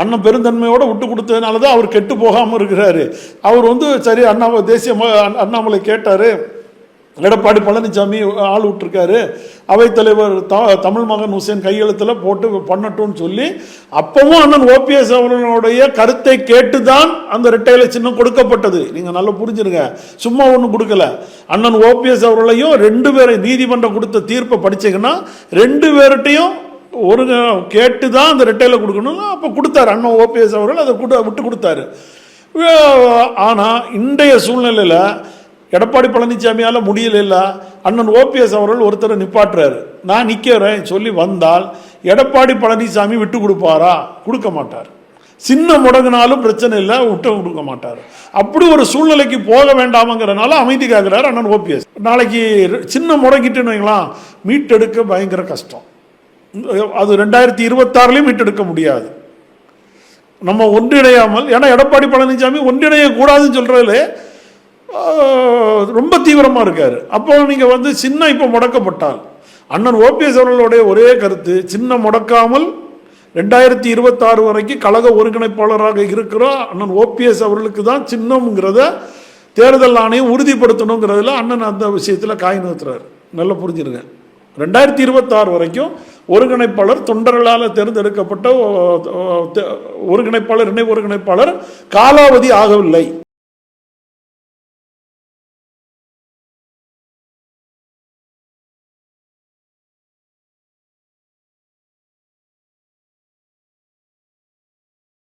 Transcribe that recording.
அண்ணன் பெருந்தன்மையோட விட்டு கொடுத்ததுனால தான் அவர் கெட்டு போகாமல் இருக்கிறாரு. அவர் வந்து சரி அண்ணா தேசிய அண்ணாமலை கேட்டார். எடப்பாடி பழனிசாமி ஆள் விட்டுருக்காரு. அவைத்தலைவர் த தமிழ் மகன் ஹுசேன் கையெழுத்தில் போட்டு பண்ணட்டும்னு சொல்லி அப்பவும் அண்ணன் ஓபிஎஸ் அவர்களுடைய கருத்தை கேட்டு தான் அந்த ரெட்டையில சின்னம் கொடுக்கப்பட்டது. நீங்கள் நல்லா புரிஞ்சுருங்க. சும்மா ஒன்றும் கொடுக்கல. அண்ணன் ஓபிஎஸ் அவர்களையும் ரெண்டு பேரை நீதிமன்றம் கொடுத்த தீர்ப்பை படிச்சிங்கன்னா ரெண்டு பேர்கிட்டையும் ஒரு கேட்டு தான் அந்த ரெட்டையில் கொடுக்கணும். அப்போ கொடுத்தாரு. அண்ணன் ஓபிஎஸ் அவர்கள் அதை கொடு விட்டு கொடுத்தாரு. ஆனால் இன்றைய சூழ்நிலையில் எடப்பாடி பழனிசாமியால் முடியல அண்ணன் ஓபிஎஸ் அவர்கள் ஒருத்தரை நிப்பாட்டுறாரு. நான் நிற்கிறேன் சொல்லி வந்தால் எடப்பாடி பழனிசாமி விட்டு கொடுப்பாரா? கொடுக்க மாட்டார். சின்ன முடங்கினாலும் பிரச்சனை இல்லை விட்டு கொடுக்க மாட்டார். அப்படி ஒரு சூழ்நிலைக்கு போக வேண்டாமங்கிறனால அமைதி காக்கிறார் அண்ணன் ஓபிஎஸ் நாளைக்கு சின்ன முடங்கிட்டுன்னு வைங்களேன் மீட்டெடுக்க பயங்கர கஷ்டம். அது ரெண்டாயிரத்தி இருபத்தாறுலையும் மீட்டெடுக்க முடியாது. நம்ம ஒன்றிணையாமல் ஏன்னா எடப்பாடி பழனிசாமி ஒன்றிணைய கூடாதுன்னு ரொம்ப தீவிரமாக இருக்கார். அப்போ நீங்கள் வந்து சின்ன இப்போ முடக்கப்பட்டால் அண்ணன் ஓபிஎஸ் அவர்களுடைய ஒரே கருத்து சின்ன முடக்காமல் ரெண்டாயிரத்தி இருபத்தாறு வரைக்கும் கழக ஒருங்கிணைப்பாளராக இருக்கிறோம் அண்ணன் ஓபிஎஸ் அவர்களுக்கு தான் சின்னம்ங்கிறத தேர்தல் ஆணையம் உறுதிப்படுத்தணுங்கிறதுல அண்ணன் அந்த விஷயத்தில் காய் நிறுத்துறாரு நல்லா புரிஞ்சிருங்க. ரெண்டாயிரத்தி இருபத்தாறு வரைக்கும் ஒருங்கிணைப்பாளர் தொண்டர்களால் தேர்ந்தெடுக்கப்பட்ட ஒருங்கிணைப்பாளர் இணை ஒருங்கிணைப்பாளர் காலாவதி ஆகவில்லை.